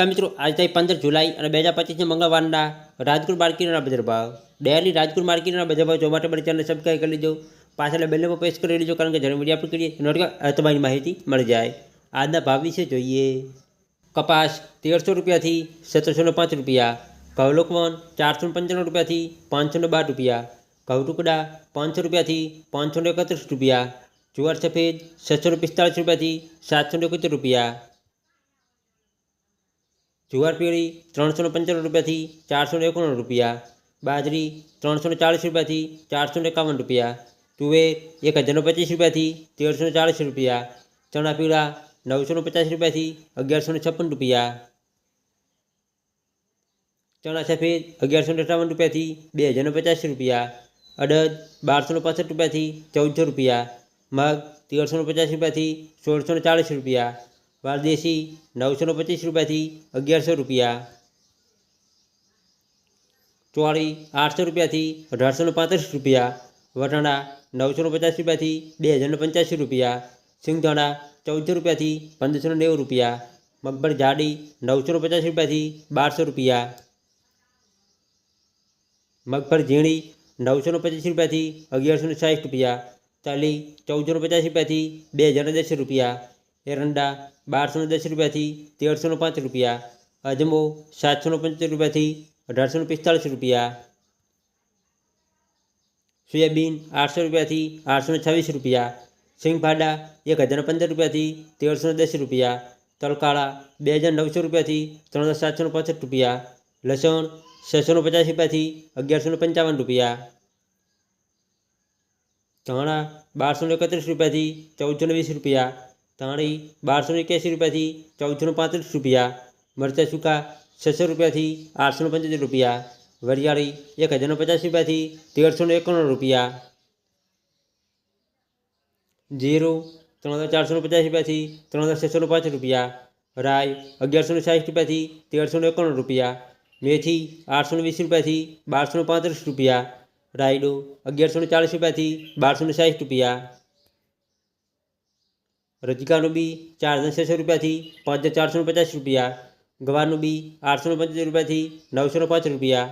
નમસ્કાર મિત્રો આજ તારીખ પંદર જુલાઈ અને બે હજાર પચીસના મંગળવારના રાજકોટ માર્કેટના બજાર ભાવ ડેલી રાજકોટ માર્કેટના બજાર ભાવ જોવા માટે મારી ચેનલ સબસ્ક્રાઈબ કરી લેજો પાછળ બેલને પ્રેસ કરી લેજો કારણ કે જ્યારે વિડીયો અપલોડ કરીએ નોટિફિકેશન તમારી માહિતી મળી જાય આજના ભાવ વિશે જોઈએ કપાસ તેરસો રૂપિયાથી સત્તરસો ને પાંચ રૂપિયા ઘઉં લોકવન ચારસો ને પંચાણું રૂપિયાથી પાંચસો ને બાર રૂપિયા ઘઉં ટુકડા પાંચસો રૂપિયાથી પાંચસો ને એકત્રીસ રૂપિયા જુવાર સફેદ છસો ને પિસ્તાળીસ રૂપિયાથી સાતસો ને એકોતેર રૂપિયા જુવાર પીળી ત્રણસો પંચાણું રૂપિયાથી ચારસો એકોણું રૂપિયા. બાજરી ત્રણસો ચાળીસ રૂપિયાથી ચારસો ને એકાવન રૂપિયા. તુવેર એક હજારનો પચીસ રૂપિયાથી તેરસો ને ચાળીસ રૂપિયા. ચણા પીળા નવસો પચાસ રૂપિયાથી અગિયારસો છપ્પન રૂપિયા. ચણા સફેદ અગિયારસો ને અઠાવન રૂપિયાથી બે હજારને પચાસ રૂપિયા. અડદ બારસો પાસઠ રૂપિયાથી ચૌદસો રૂપિયા. મગ તેરસો પચાસ રૂપિયાથી સોળસો ચાળીસ રૂપિયા. વાલદેશી નવસો ને પચીસ રૂપિયાથી અગિયારસો રૂપિયા. ચોળી આઠસો રૂપિયાથી અઢારસો ને પાંત્રીસ રૂપિયા. વટાણા નવસો ને પચાસ રૂપિયાથી બે હજાર ને પંચ્યાસી રૂપિયા. સિંગદાણા ચૌદસો રૂપિયાથી પંદરસો ને નેવું રૂપિયા. મગફળી જાડી નવસો પચાસ રૂપિયાથી બારસો રૂપિયા. મગફળી ઝીણી નવસો પચીસ રૂપિયાથી અગિયારસો સાઠ રૂપિયા. ચાલી ચૌદસો પચાસ રૂપિયાથી બે હજાર દસ રૂપિયા. એરંડા બારસો ને દસ રૂપિયાથી તેરસો ને પાંચ રૂપિયા અજમો સાતસો ને પંચોતેર રૂપિયાથી અઢારસો ને પિસ્તાળીસ રૂપિયા સોયાબીન આઠસો રૂપિયાથી આઠસો ને છવ્વીસ રૂપિયા સિંગફાડા એક હજાર ને પંદર રૂપિયાથી તેરસો ને દસ રૂપિયા તલકાળા બે હજાર નવસો રૂપિયાથી ત્રણ હજાર સાતસો ને પાસઠ રૂપિયા લસણ છસો ને પચાસ રૂપિયાથી અગિયારસો ને પંચાવન રૂપિયા ધાણા બારસો ને એકત્રીસ રૂપિયાથી ચૌદસો ને વીસ રૂપિયા ધાણી બારસો ને એક્યાસી રૂપિયાથી ચૌદસો ને પાંત્રીસ રૂપિયા મરચાં સૂકા છસો રૂપિયાથી આઠસો ને પંચોતેર રૂપિયા વરિયાળી એક હજાર ને પચાસ રૂપિયાથી તેરસો ને એકાણું રૂપિયા જીરું ત્રણ હજાર ચારસો ને પચાસ રૂપિયાથી ત્રણ હજાર છસો ને પાંચ રૂપિયા રાઈ અગિયારસો ને સાઠ રૂપિયાથી તેરસો ને એકાણું રૂપિયા મેથી આઠસો ને વીસ રૂપિયાથી બારસો ને પાંત્રીસ રૂપિયા રાયડો અગિયારસો ને ચાલીસ રૂપિયાથી બારસો ને સાઠ રૂપિયા રજકાનું બી ચાર હજાર છસો રૂપિયાથી પાંચ હજાર ચારસો પચાસ રૂપિયા, ગવારનું બી આઠસો પંચોતેર રૂપિયાથી નવસો પાંચ રૂપિયા